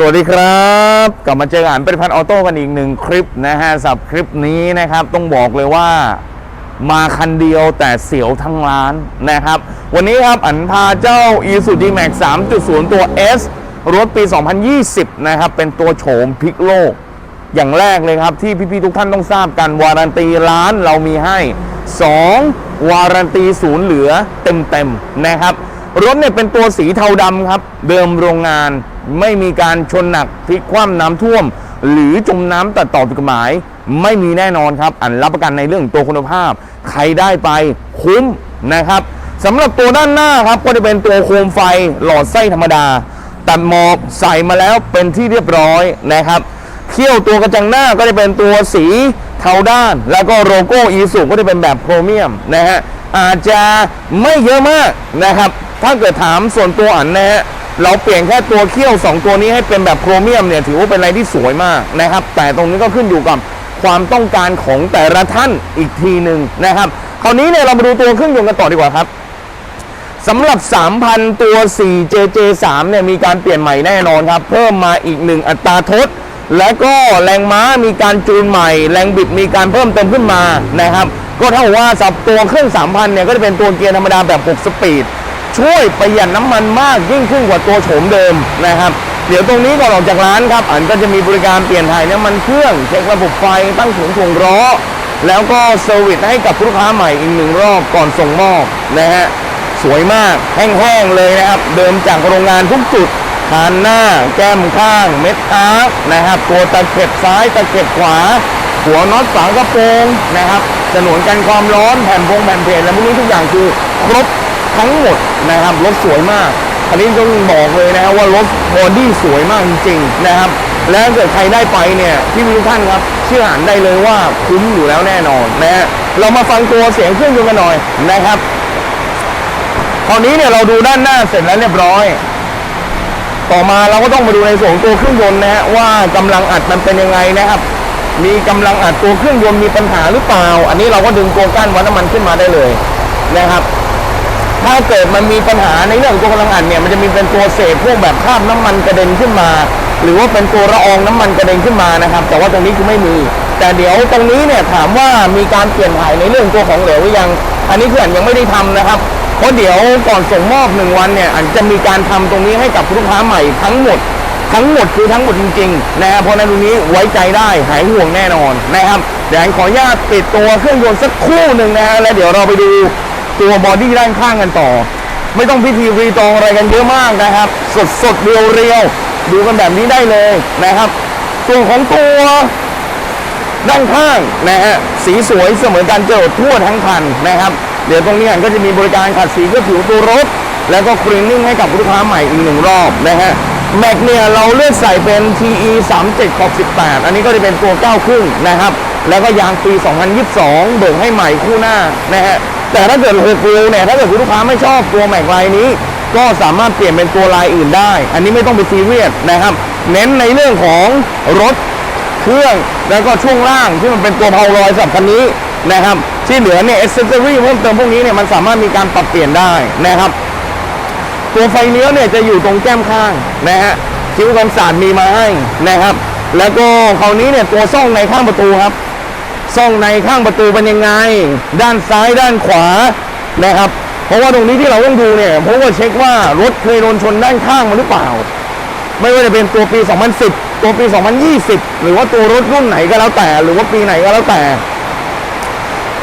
สวัสดีครับ กลับมาเจออ่านเป็นพันออโต้กันอีกหนึ่งคลิปนะฮะสับคลิปนี้นะครับ ต้องบอกเลยว่ามาคันเดียวแต่เสียวทั้งร้านนะครับ วันนี้ครับอันพาเจ้า i s u z u Max 3.0 ตัว S รถปี 2020 นะครับ เป็นตัวโฉมพลิกโลก อย่างแรกเลยครับที่พี่ๆทุกท่านต้องทราบกันวารันตีร้านเรามีให้ 2 วารันตีศูนย์เหลือเต็มๆนะครับ รถเนี่ยเป็นตัวสีเทาดำครับ เดิมโรงงาน ไม่มีการชนหนักพลิกคว่ำน้ำท่วม หรือจมน้ำตัดต่อผิดกฎหมาย ไม่มีแน่นอนครับ อันรับประกันในเรื่องตัวคุณภาพ ใครได้ไปคุ้มนะครับสำหรับตัวด้านหน้าครับก็จะเป็นตัวโคมไฟหลอดไส้ธรรมดาตัดหมอกใส่มาแล้วเป็นที่เรียบร้อยนะครับเขี้ยวตัวกระจังหน้าก็จะเป็นตัวสีเทาด้าน แล้วก็โลโก้อีสุก็จะเป็นแบบโครเมียมนะฮะอาจจะไม่เยอะมากนะครับ ถ้าเกิดถามส่วนตัวอันนะฮะ เราเปลี่ยนแค่ตัวเขี้ยว 2 ตัวนี้ให้เป็นแบบโครเมียมเนี่ยถือว่าเป็นอะไรที่สวยมากนะครับ แต่ตรงนี้ก็ขึ้นอยู่กับความต้องการของแต่ละท่านอีกทีหนึ่งนะครับคราวนี้เนี่ยเรามาดูตัวเครื่องยนต์กันต่อดีกว่าครับสำหรับ 3,000 ตัว 4JJ3 เนี่ยมีการเปลี่ยนใหม่แน่นอนครับ เพิ่มมาอีกหนึ่งอัตราทด และก็แรงม้ามีการจูนใหม่ แรงบิดมีการเพิ่มเติมขึ้นมานะครับ ก็เท่ากับว่าสับตัวเครื่อง 3,000 เนี่ยก็จะเป็นตัวเกียร์ธรรมดาแบบ 6 สปีด ช่วยประหยัดน้ำมันมากยิ่งขึ้นกว่าตัวโฉมเดิมนะครับ เดี๋ยวตรงนี้ก่อนออกจากร้านครับ อันก็จะมีบริการเปลี่ยนถ่ายน้ำมันเครื่องเช็คระบบไฟตั้งถุงถ่วงล้อแล้วก็เซอร์วิสให้กับลูกค้าใหม่อีกหนึ่งรอบก่อนส่งมอบนะฮะสวยมากแห้งๆเลยนะครับ เดิมจากโรงงานทุกจุดฐานหน้า แก้มข้าง เม็ดอาร์นะครับตัวตะเข็บซ้ายตะเข็บขวา หัวน็อตฝากระโปรงนะครับสนวนกันความร้อนแผ่นพงแผ่นเพจและพวกนี้ทุกอย่างคือครบ ทั้งหมดนะครับรถสวยมากอันนี้ต้องบอกเลยนะครับว่ารถบอดี้สวยมากจริงๆนะครับ และถ้าเกิดใครได้ไปเนี่ยที่มีทุกท่านครับเชื่ออ่านได้เลยว่าคุ้มอยู่แล้วแน่นอนนะฮะเรามาฟังตัวเสียงเครื่องยนต์กันหน่อยนะครับคราวนี้เนี่ยเราดูด้านหน้าเสร็จแล้วเรียบร้อย ต่อมาเราก็ต้องมาดูในส่วนตัวเครื่องยนต์นะฮะว่ากำลังอัดมันเป็นยังไงนะครับ มีกำลังอัดตัวเครื่องยนต์มีปัญหาหรือเปล่า อันนี้เราก็ดึงตัวก้านวัดน้ำมันขึ้นมาได้เลยนะครับ ถ้าเกิดมันมีปัญหาในเรื่องตัวกำลังอัดเนี่ยมันจะมีเป็นตัวเศษพวกแบบคราบน้ำมันกระเด็นขึ้นมา หรือว่าเป็นตัวละอองน้ำมันกระเด็นขึ้นมานะครับ แต่ว่าตรงนี้คือไม่มี แต่เดี๋ยวตรงนี้เนี่ยถามว่ามีการเปลี่ยนถ่ายในเรื่องตัวของเหลวหรือยัง อันนี้คืออันยังไม่ได้ทำนะครับเพราะเดี๋ยวก่อนส่งมอบหนึ่งวันเนี่ยอันจะมีการทำตรงนี้ให้กับลูกค้าใหม่ทั้งหมดทั้งหมดคือทั้งหมดจริงๆนะครับเพราะฉะนั้นตรงนี้ไว้ใจได้หายห่วงแน่นอนนะครับเดี๋ยวขออนุญาตปิดตัวเครื่องยนต์สักครู่หนึ่งนะฮะแล้วเดี๋ยวเราไปดู ตัวบอดี้ด้านข้างกันต่อ ไม่ต้องพิธีรีตองอะไรกันเยอะมากนะครับ สดสดเรียวเรียวดูกันแบบนี้ได้เลยนะครับ ส่วนของตัวด้านข้างนะฮะสีสวยเสมอกันเจอทั่วทั้งคันนะครับ เดี๋ยวตรงนี้ก็จะมีบริการขัดสีเคลือบผิวตัวรถ แล้วก็คลีนนิ่งให้กับลูกค้าใหม่อีกหนึ่งรอบนะฮะแม็กเนี่ยเราเลือกใส่เป็น TE 37ขอบ18 อันนี้ก็จะเป็นตัว9ครึ่งนะครับ แล้วก็ยางปี 2022 เบิกให้ใหม่คู่หน้านะฮะ แต่ถ้าเกิด6รูเนี่ยถ้าเกิดคุณลูกค้าไม่ชอบตัวแม็กลายนี้ ก็สามารถเปลี่ยนเป็นตัวลายอื่นได้ อันนี้ไม่ต้องไปซีเรียสนะครับ เน้นในเรื่องของรถเครื่องแล้วก็ช่วงล่างที่มันเป็นตัวเพาลอยสำหรับคันนี้นะครับ ที่เหลือเนี่ยอเซ s ซอรี่เพิ่มเติมพวกนี้เนี่ยมันสามารถมีการปรับเปลี่ยนได้นะครับ ตัวไฟเลี้ยวเนี่ยจะอยู่ตรงแก้มข้างนะฮะคิ้วกันศาสตร์มีมาให้นะครับ แล้วก็คราวนี้เนี่ยตัวซ่องในข้างประตูครับ ซ่องในข้างประตูเป็นยังไง ด้านซ้ายด้านขวานะครับ เพราะว่าตรงนี้ที่เราต้องดูเนี่ยเพราะว่าเช็คว่ารถเคยโดนชนด้านข้างมาหรือเปล่า ไม่ว่าจะเป็นตัวปี 2010 ตัวปี 2020 หรือว่าตัวรถรุ่นไหนก็แล้วแต่ หรือว่าปีไหนก็แล้วแต่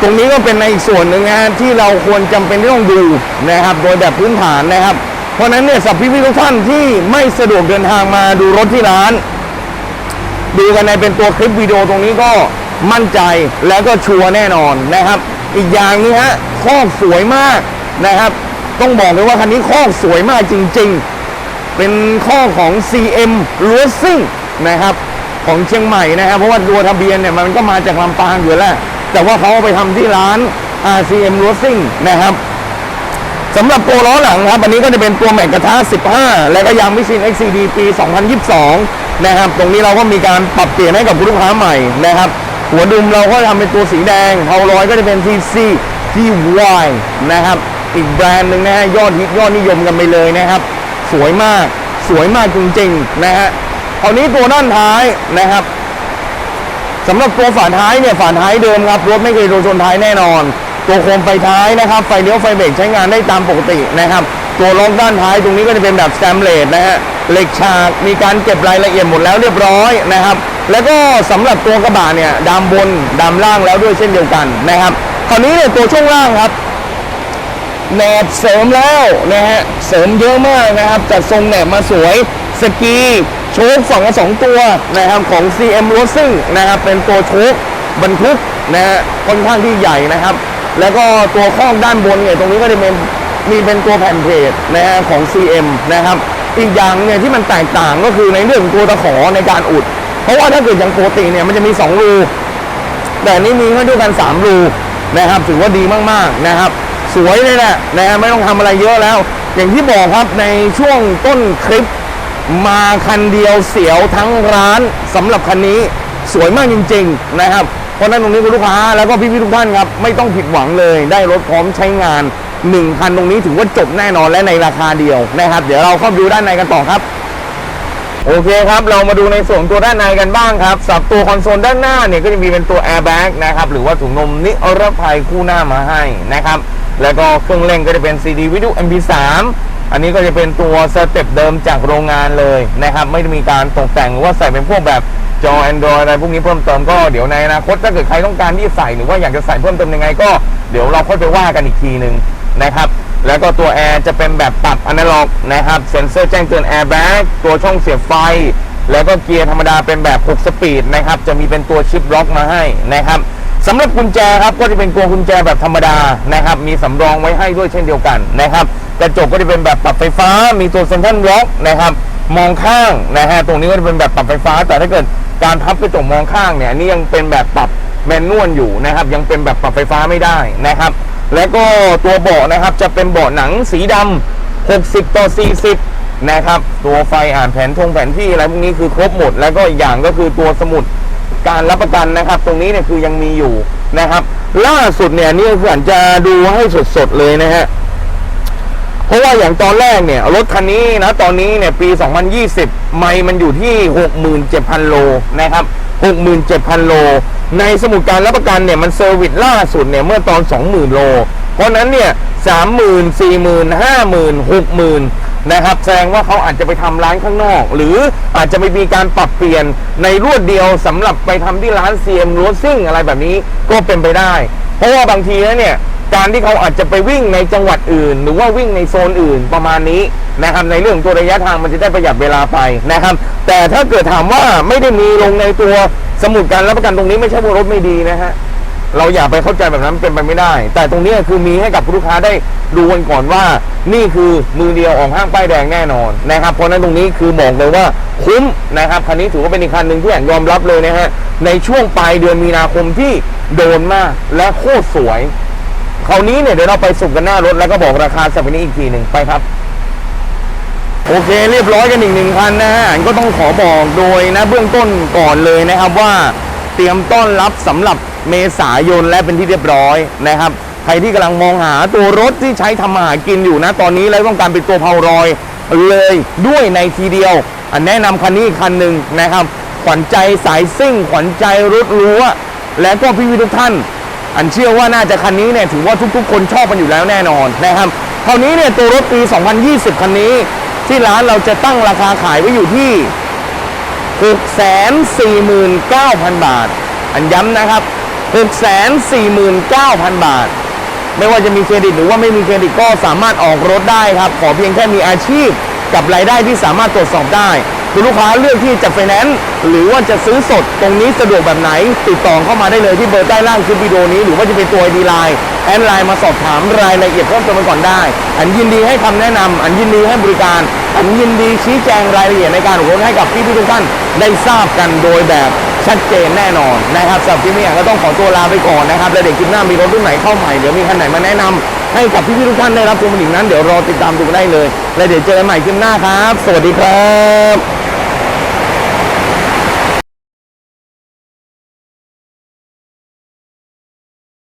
ตรงนี้ก็เป็นในอีกส่วนหนึ่งนะที่เราควรจำเป็นที่ต้องดูนะครับ โดยแบบพื้นฐานนะครับ เพราะฉะนั้นเนี่ยสับพี่พี่ทุกท่านที่ไม่สะดวกเดินทางมาดูรถที่ร้าน ดูกันในเป็นตัวคลิปวิดีโอตรงนี้ก็ มั่นใจแล้วก็ชัวร์แน่นอนนะครับ อีกอย่างนี้ฮะคอกสวยมากนะครับ ต้องบอกเลยว่าคันนี้คอกสวยมากจริง ๆ เป็นข้อของ CM r a c i n g นะครับ ของเชียงใหม่นะครับ เพราะว่าตัวทะเบียนเนี่ยมันก็มาจากลำปางอยู่แล้ว แต่ว่าเขาเอาไปทำที่ร้าน RCM r a c i n g นะครับสำหรับตัวล้อหลังครับอันนี้ก็จะเป็นตัวแม็กกระทะ15 และก็ยางมิชิน XCD ปี 2022 นะครับ ตรงนี้เราก็มีการปรับเปลี่ยนให้กับลูกค้าใหม่นะครับ หัวดุมเราก็ทำเป็นตัวสีแดงเทาลอยก็จะเป็น TC TY นะครับ อีกแบรนด์หนึ่งนะฮะยอดฮิตยอดนิยมกันไปเลยนะครับ สวยมากสวยมากจริงๆนะฮะราวนี้ตัวด้านท้ายนะครับสำหรับตัวฝาท้ายเนี่ยฝาท้ายเดิมครับรถไม่เคยโดนชนท้ายแน่นอน ตัวโคมไฟท้ายนะครับ ไฟเลี้ยวไฟเบรกใช้งานได้ตามปกตินะครับ ตัวล็อกด้านท้ายตรงนี้ก็จะเป็นแบบสแตมเลสนะฮะ เหล็กฉากมีการเก็บรายละเอียดหมดแล้วเรียบร้อยนะครับ แล้วก็สำหรับตัวกระบะเนี่ยดำบนดำล่างแล้วด้วยเช่นเดียวกันนะครับคราวนี้เนี่ยตัวช่วงล่างครับแหนบเสริมแล้วนะฮะเสริมเยอะมากนะครับจัดทรงแหนบมาสวยสกีโชคฝั่งละสองตัวนะครับของ CM r o s i n g นะครับเป็นตัวโชคบรรทุกนะฮะค่อนข้างที่ใหญ่นะครับ แล้วก็ตัวข้องด้านบนเนี่ยตรงนี้ก็จะเป็นมีเป็นตัวแผ่นเพลทนะฮะของ CM นะครับ อีกอย่างเนี่ยที่มันแตกต่างก็คือในเรื่องตัวตะขอในการอุด เพราะว่าถ้าเกิดอย่างปกติเนี่ยมันจะมีสองรู แต่นี้มีให้ด้วยกัน 3 รูนะครับถือว่าดีมากๆนะครับ สวยเลยแหละนะไม่ต้องทำอะไรเยอะแล้ว อย่างที่บอกครับในช่วงต้นคลิปมาคันเดียวเสียวทั้งร้านสำหรับคันนี้สวยมากจริง ๆ นะครับเพราะฉะนั้นตรงนี้คุณลูกค้าแล้วก็พี่ๆทุกท่านครับไม่ต้องผิดหวังเลยได้รถพร้อมใช้งาน 1คันตรงนี้ถือว่าจบแน่นอนและในราคาเดียวนะครับ เดี๋ยวเราเข้าดูด้านในกันต่อครับ โอเคครับ เรามาดูในส่วนตัวด้านในกันบ้างครับสับตัวคอนโซลด้านหน้าเนี่ยก็จะมีเป็นตัวแอร์แบ็กนะครับหรือว่าถุงลมนิรภัยคู่หน้ามาให้นะครับ แล้วก็เครื่องเล่นก็จะเป็น CD วิดีโอ MP3 อันนี้ก็จะเป็นตัวสเต็ปเดิมจากโรงงานเลยนะครับ ไม่ได้มีการตกแต่งหรือว่าใส่เป็นพวกแบบจอ Android อะไรพวกนี้เพิ่มเติมก็เดี๋ยวในอนาคตถ้าเกิดใครต้องการที่จะใส่หรือว่าอยากจะใส่เพิ่มเติมยังไงก็เดี๋ยวเราค่อยไปว่ากันอีกทีหนึ่ง นะครับ แล้วก็ตัวแอร์จะเป็นแบบปรับอนาล็อกนะครับ เซ็นเซอร์แจ้งเตือนแอร์แบ็กตัวช่องเสียบไฟ แล้วก็เกียร์ธรรมดาเป็นแบบ 6 สปีดนะครับ จะมีเป็นตัวชิปล็อกมาให้นะครับสำหรับกุญแจครับก็จะเป็นตัวกุญแจแบบธรรมดานะครับ มีสำรองไว้ให้ด้วยเช่นเดียวกันนะครับกระจกก็จะเป็นแบบปรับไฟฟ้า มีตัวเซ็นทรัลล็อกนะครับ มองข้างนะฮะตรงนี้ก็จะเป็นแบบปรับไฟฟ้า แต่ถ้าเกิดการพับกระจกมองข้างเนี่ยนี่ยังเป็นแบบปรับแมนนวลอยู่นะครับ ยังเป็นแบบปรับไฟฟ้าไม่ได้นะครับ แล้วก็ตัวเบาะนะครับจะเป็นเบาะหนังสีดำ60 ต่อ 40 นะครับ ตัวไฟอ่านแผนทงแผนที่อะไรพวกนี้คือครบหมด แล้วก็อีกอย่างก็คือตัวสมุดการรับประกันนะครับ ตรงนี้เนี่ยคือยังมีอยู่นะครับ ล่าสุดเนี่ยนี่คืออาจจะดูให้สดๆเลยนะฮะเพราะว่าอย่างตอนแรกเนี่ยรถคันนี้นะตอนนี้เนี่ยปี 2020 ไม่มันอยู่ที่ 67,000 โลนะครับ 67,000 โล ในสมุดการรับประกันเนี่ยมันเซอร์วิสล่าสุดเนี่ยเมื่อตอน 20,000 โล เพราะนั้นเนี่ย30,000 40,000 50,000 60,000นะครับแสดงว่าเขาอาจจะไปทำร้านข้างนอก หรืออาจจะไม่มีการปรับเปลี่ยนในรวดเดียวสำหรับไปทำที่ร้าน CM r o s i n g อะไรแบบนี้ก็เป็นไปได้ เพราะว่าบางทีแล้วเนี่ยการที่เขาอาจจะไปวิ่งในจังหวัดอื่น หรือว่าวิ่งในโซนอื่นประมาณนี้นะครับในเรื่องตัวระยะทางมันจะได้ประหยัดเวลาไปนะครับ แต่ถ้าเกิดถามว่าไม่ได้มีลงในตัว สมุดการรับประกันตรงนี้ไม่ใช่ว่ารถไม่ดีนะฮะเราอย่าไปเข้าใจแบบนั้นเป็นไปไม่ได้ แต่ตรงนี้คือมีให้กับลูกค้าได้ดูกันก่อนว่า นี่คือมือเดียวออกห้างป้ายแดงแน่นอนนะครับ เพราะนั้นตรงนี้คือบอกเลยว่าคุ้มนะครับคันนี้ถือว่าเป็นอีกคันหนึ่งที่แอยากยอมรับเลยนะฮะในช่วงปลายเดือนมีนาคมที่โดนมากและโคตรสวยคราวนี้เนี่ยเดี๋ยวเราไปสุ่มกันหน้ารถแล้วก็บอกราคาสัปดาห์นี้อีกทีหนึ่งไปครับ โอเคเรียบร้อยกันอีกหนึ่งคันนะฮะอันก็ต้องขอบอกโดยนะเบื้องต้นก่อนเลยนะครับว่าเตรียมต้อนรับสำหรับเมษายนและเป็นที่เรียบร้อยนะครับใครที่กำลังมองหาตัวรถที่ใช้ทำมาหากินอยู่นะตอนนี้แล้วต้องการเป็นตัวเพารอยเลยด้วยในทีเดียว อันแนะนำคันนี้คันหนึ่งนะครับ ขวัญใจสายซิ่ง ขวัญใจรถรั้วและก็พี่วิทุกท่าน อันเชื่อว่าน่าจะคันนี้เนี่ยถือว่าทุกๆ คนชอบมันอยู่แล้วแน่นอนนะครับคราวนี้เนี่ยตัวรถปี 2020 คันนี้ ที่ร้านเราจะตั้งราคาขายไว้อยู่ที่ 649,000 บาท อันย้ำนะครับ 649,000 บาท ไม่ว่าจะมีเครดิตหรือว่าไม่มีเครดิตก็สามารถออกรถได้ครับ ขอเพียงแค่มีอาชีพกับรายได้ที่สามารถตรวจสอบได้ คุณลูกค้าเลือกที่จะไฟแนนซ์หรือว่าจะซื้อสดตรงนี้สะดวกแบบไหน ติดต่อเข้ามาได้เลยที่เบอร์ใต้ล่างคลิปวิดีโอนี้หรือว่าจะเป็นตัว ID ไลน์แอดไลน์มาสอบถามรายละเอียดเพิ่มเติมก่อนได้ อันยินดีให้คำแนะนำอันยินดีให้บริการ อันยินดีชี้แจงรายละเอียดในการออกรถให้กับพี่ทุกท่านได้ทราบกันโดยแบบชัดเจนแน่นอนนะครับสำหรับที่นี่ก็ต้องขอตัวลาไปก่อนนะครับแล้วเดี๋ยวคลิปหน้ามีรถรุ่นไหนเข้าใหม่เดี๋ยวมีคันไหนมาแนะนำให้กับพี่ๆทุกท่านได้รับชมอีกนั้นเดี๋ยวรอติดตามดูได้เลย และเดี๋ยวเจอกันใหม่คลิปหน้าครับ สวัสดีครับ